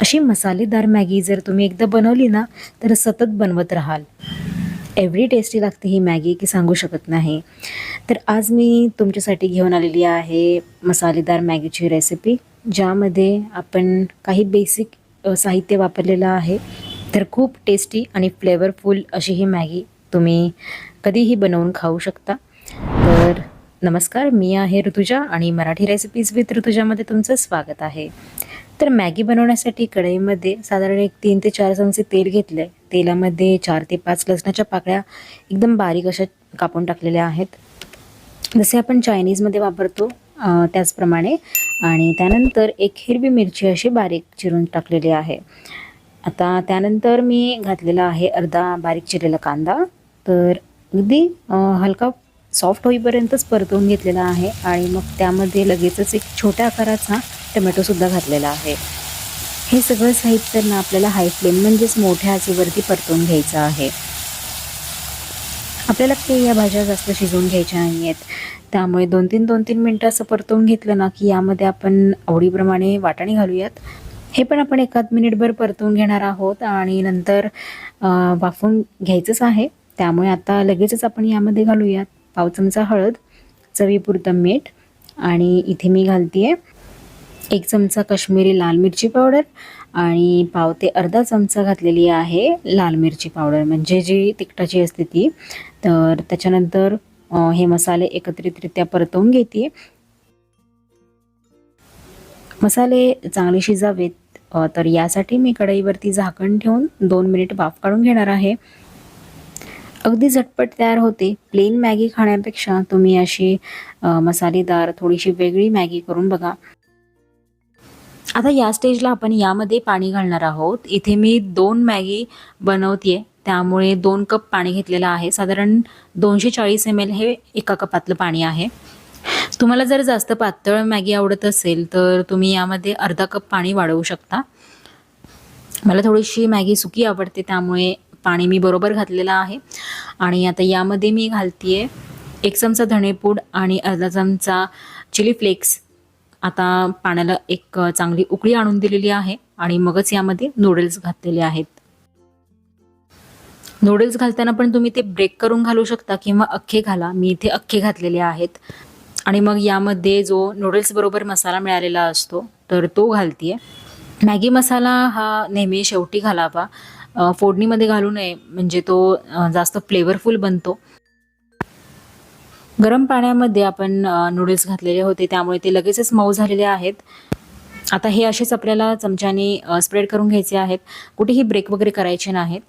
अशी मसालेदार मॅगी जर तुम्ही एकदा बनवली ना तर सतत बनवत राहाल. एवढी टेस्टी लागते ही मॅगी की सांगू शकत नाही. तर आज मी तुमच्यासाठी घेऊन आलेली आहे मसालेदार मॅगीची रेसिपी ज्यामध्ये आपण काही बेसिक साहित्य वापरलेलं आहे. तर खूप टेस्टी आणि फ्लेवरफुल अशी ही मॅगी तुम्ही कधीही बनवून खाऊ शकता. तर नमस्कार मी आहे ऋतुजा आणि मराठी रेसिपीज विथ ऋतुजामध्ये तुमचं स्वागत आहे. तर मॅगी बनवण्यासाठी कढईमध्ये साधारण एक तीन ते चार चमचे तेल घेतलं आहे तेलामध्ये चार ते पाच लसणाच्या पाकळ्या एकदम बारीक अशा कापून टाकलेल्या आहेत. जसे आपण चायनीजमध्ये वापरतो त्याचप्रमाणे. आणि त्यानंतर एक हिरवी मिरची अशी बारीक चिरून टाकलेली आहे. आता त्यानंतर मी घातलेला आहे अर्धा बारीक चिरलेला कांदा. तर अगदी हलका सॉफ्ट होईपर्यंतच परतवून घेतलेला आहे. आणि मग त्यामध्ये लगेचच एक छोट्या आकाराचा टोमॅटोसुद्धा घातलेला आहे. हे सगळं साहित्यांना आपल्याला हाय फ्लेम म्हणजेच मोठ्या आचेवरती परतून घ्यायचं आहे. आपल्याला ते या भाज्या जास्त शिजवून घ्यायच्या नाही आहेत त्यामुळे दोन तीन दोन तीन मिनटं असं परतवून घेतलं ना की यामध्ये आपण आवडीप्रमाणे वाटाणे घालूयात. हे पण आपण एकाद मिनिटभर परतवून घेणार आहोत आणि नंतर वाफून घ्यायचंच आहे. त्यामुळे आता लगेचच आपण यामध्ये घालूयात. पाव चमचा हळद चवीपुरतं मीठ आणि इथे मी घालते आहे एक चमचा काश्मीरी लाल मिरची पावडर आणि पाव ते अर्धा चमचा घातलेली आहे लाल मिरची पावडर. म्हणजे जी तिखटाची असते ती. तर त्याच्यानंतर हे मसाले एकत्रितरित्या परतवून घेते. मसाले चांगले शिजावेत तर यासाठी मी कढईवरती झाकण ठेवून दोन मिनिट वाफ काढून घेणार आहे. अगदी झटपट तयार होते. प्लेन मॅगी खाण्यापेक्षा तुम्ही अशी मसालेदार थोडीशी वेगळी मॅगी करून बघा. आता या स्टेजला आपण यामध्ये पाणी घालणार आहोत. इथे मी दोन मॅगी बनवते त्यामुळे दोन कप पाणी घेतलेलं आहे. साधारण दोनशे चाळीस एम एल हे एका कपातलं पाणी आहे. तुम्हाला जर जास्त पातळ मॅगी आवडत असेल तर तुम्ही यामध्ये अर्धा कप पाणी वाढवू शकता. मला थोडीशी मॅगी सुकी आवडते त्यामुळे पाणी मी बरोबर घातलेलं आहे. आणि आता यामध्ये मी घालतीये एक चमचा धणेपूड आणि अर्धा चमचा चिली फ्लेक्स. आता पाण्याला एक चांगली उकळी आणून दिलेली आहे आणि मगच यामध्ये नूडल्स घातलेले आहेत. नूडल्स घालताना पण तुम्ही ते ब्रेक करून घालू शकता किंवा अख्खे घाला. मी इथे अख्खे घातलेले आहेत. आणि मग यामध्ये जो नूडल्स बरोबर मसाला मिळालेला असतो तर तो घालतीये. मॅगी मसाला हा नेहमी शेवटी घालावा. फोडणीमध्ये घालू नये. म्हणजे तो जास्त फ्लेवरफुल बनतो. गरम पाण्यामध्ये आपण नूडल्स घातलेले होते. त्यामुळे ते लगेचच मऊ झालेले आहेत. आता हे असेच आपल्याला चमच्याने स्प्रेड करून घ्यायचे आहेत. कुठेही ब्रेक वगैरे करायचे नाहीत.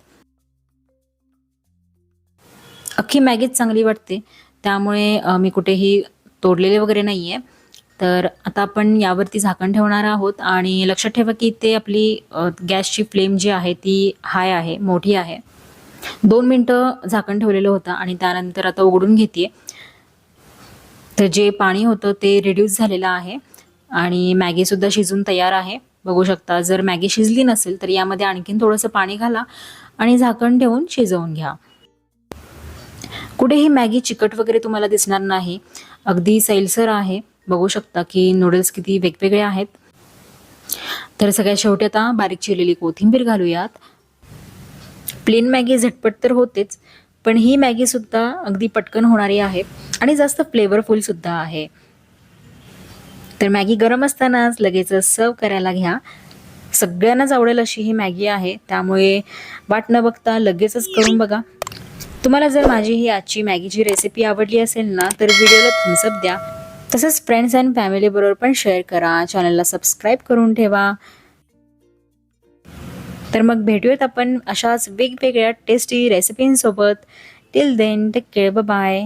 अख्खी मॅगीच चांगली वाटते. त्यामुळे मी कुठेही तोडलेले वगैरे नाही आहे तर आता आपण यावरती झाकण ठेवणार आहोत. आणि लक्षात ठेवा की ते आपली गॅसची फ्लेम जी आहे ती हाय आहे मोठी आहे. दोन मिनटं झाकण ठेवलेलं होतं आणि त्यानंतर आता उघडून घेते तर जे पाणी होतं ते रिड्यूस झालेलं आहे. आणि मॅगीसुद्धा शिजून तयार आहे. बघू शकता जर मॅगी शिजली नसेल तर यामध्ये आणखीन थोडंसं पाणी घाला आणि झाकण ठेवून शिजवून घ्या. कुठेही मॅगी चिकट वगैरे तुम्हाला दिसणार नाही. अगदी सैलसर आहे. बघू शकता की नूडल्स किती वेगवेगळे आहेत. तर सगळ्यात शेवटी आता बारीक चिरलेली कोथिंबीर घालूयात. प्लेन मॅगी झटपट तर होतेच पण ही मॅगीसुद्धा अगदी पटकन होणारी आहे आणि जास्त फ्लेवरफुलसुद्धा आहे. तर मॅगी गरम असतानाच लगेच सर्व करायला घ्या. सगळ्यांनाच आवडेल अशी ही मॅगी आहे. त्यामुळे वाट न बघता लगेचच करून बघा. तुम्हाला जर माझी ही आजची मॅगीची रेसिपी आवडली असेल ना तर व्हिडिओला थम्सअप द्या. तसंच फ्रेंड्स अँड फॅमिलीबरोबर पण शेअर करा. चॅनलला सबस्क्राईब करून ठेवा. तर मग भेटूयात आपण अशाच वेगवेगळ्या tasty रेसिपींसोबत till then take care bye